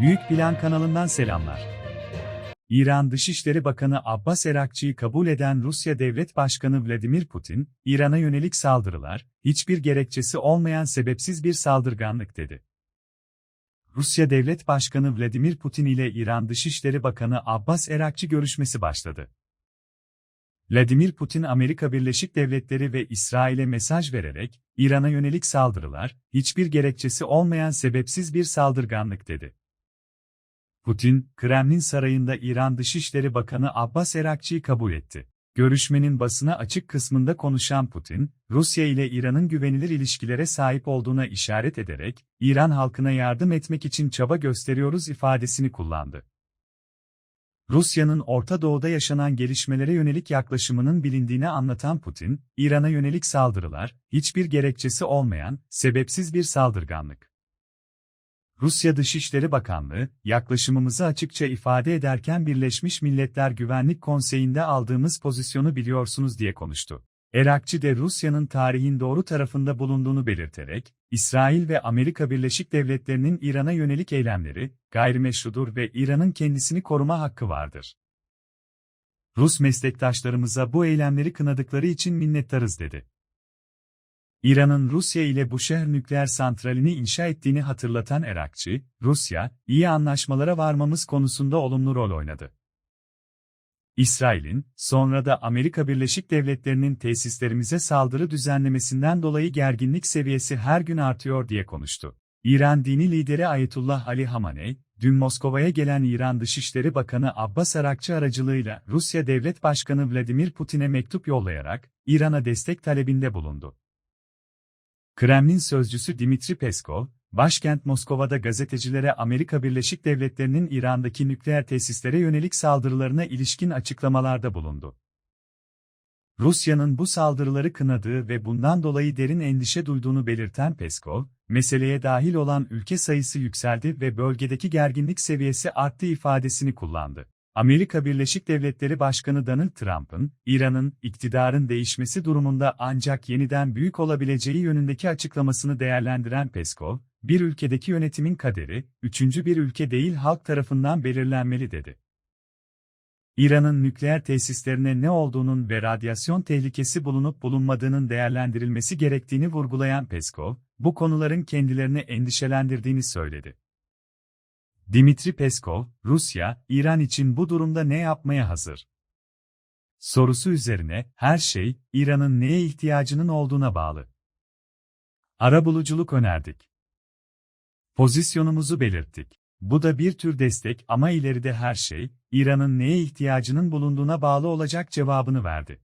Büyük Plan kanalından selamlar. İran Dışişleri Bakanı Abbas Erakçı'yı kabul eden Rusya Devlet Başkanı Vladimir Putin, İran'a yönelik saldırılar, hiçbir gerekçesi olmayan sebepsiz bir saldırganlık dedi. Rusya Devlet Başkanı Vladimir Putin ile İran Dışişleri Bakanı Abbas Erakçı görüşmesi başladı. Vladimir Putin Amerika Birleşik Devletleri ve İsrail'e mesaj vererek, İran'a yönelik saldırılar, hiçbir gerekçesi olmayan sebepsiz bir saldırganlık dedi. Putin, Kremlin sarayında İran Dışişleri Bakanı Abbas Erakçı'yı kabul etti. Görüşmenin basına açık kısmında konuşan Putin, Rusya ile İran'ın güvenilir ilişkilere sahip olduğuna işaret ederek, İran halkına yardım etmek için çaba gösteriyoruz ifadesini kullandı. Rusya'nın Orta Doğu'da yaşanan gelişmelere yönelik yaklaşımının bilindiğini anlatan Putin, İran'a yönelik saldırılar, hiçbir gerekçesi olmayan, sebepsiz bir saldırganlık. Rusya Dışişleri Bakanlığı, yaklaşımımızı açıkça ifade ederken Birleşmiş Milletler Güvenlik Konseyi'nde aldığımız pozisyonu biliyorsunuz diye konuştu. Erakçı de Rusya'nın tarihin doğru tarafında bulunduğunu belirterek, İsrail ve Amerika Birleşik Devletleri'nin İran'a yönelik eylemleri, gayrimeşrudur ve İran'ın kendisini koruma hakkı vardır. Rus meslektaşlarımıza bu eylemleri kınadıkları için minnettarız dedi. İran'ın Rusya ile Buşehr nükleer santralini inşa ettiğini hatırlatan Erakçı, Rusya, iyi anlaşmalara varmamız konusunda olumlu rol oynadı. İsrail'in, sonra da Amerika Birleşik Devletleri'nin tesislerimize saldırı düzenlemesinden dolayı gerginlik seviyesi her gün artıyor diye konuştu. İran dini lideri Ayetullah Ali Hamaney, dün Moskova'ya gelen İran Dışişleri Bakanı Abbas Arakçı aracılığıyla Rusya Devlet Başkanı Vladimir Putin'e mektup yollayarak, İran'a destek talebinde bulundu. Kremlin sözcüsü Dimitri Peskov, başkent Moskova'da gazetecilere Amerika Birleşik Devletleri'nin İran'daki nükleer tesislere yönelik saldırılarına ilişkin açıklamalarda bulundu. Rusya'nın bu saldırıları kınadığı ve bundan dolayı derin endişe duyduğunu belirten Peskov, meseleye dahil olan ülke sayısı yükseldi ve bölgedeki gerginlik seviyesi arttı ifadesini kullandı. Amerika Birleşik Devletleri Başkanı Donald Trump'ın, İran'ın, iktidarın değişmesi durumunda ancak yeniden büyük olabileceği yönündeki açıklamasını değerlendiren Peskov, bir ülkedeki yönetimin kaderi, üçüncü bir ülke değil halk tarafından belirlenmeli dedi. İran'ın nükleer tesislerine ne olduğunun ve radyasyon tehlikesi bulunup bulunmadığının değerlendirilmesi gerektiğini vurgulayan Peskov, bu konuların kendilerini endişelendirdiğini söyledi. Dimitri Peskov, Rusya, İran için bu durumda ne yapmaya hazır? Sorusu üzerine, her şey, İran'ın neye ihtiyacının olduğuna bağlı. Arabuluculuk önerdik. Pozisyonumuzu belirttik. Bu da bir tür destek ama ileride her şey, İran'ın neye ihtiyacının bulunduğuna bağlı olacak cevabını verdi.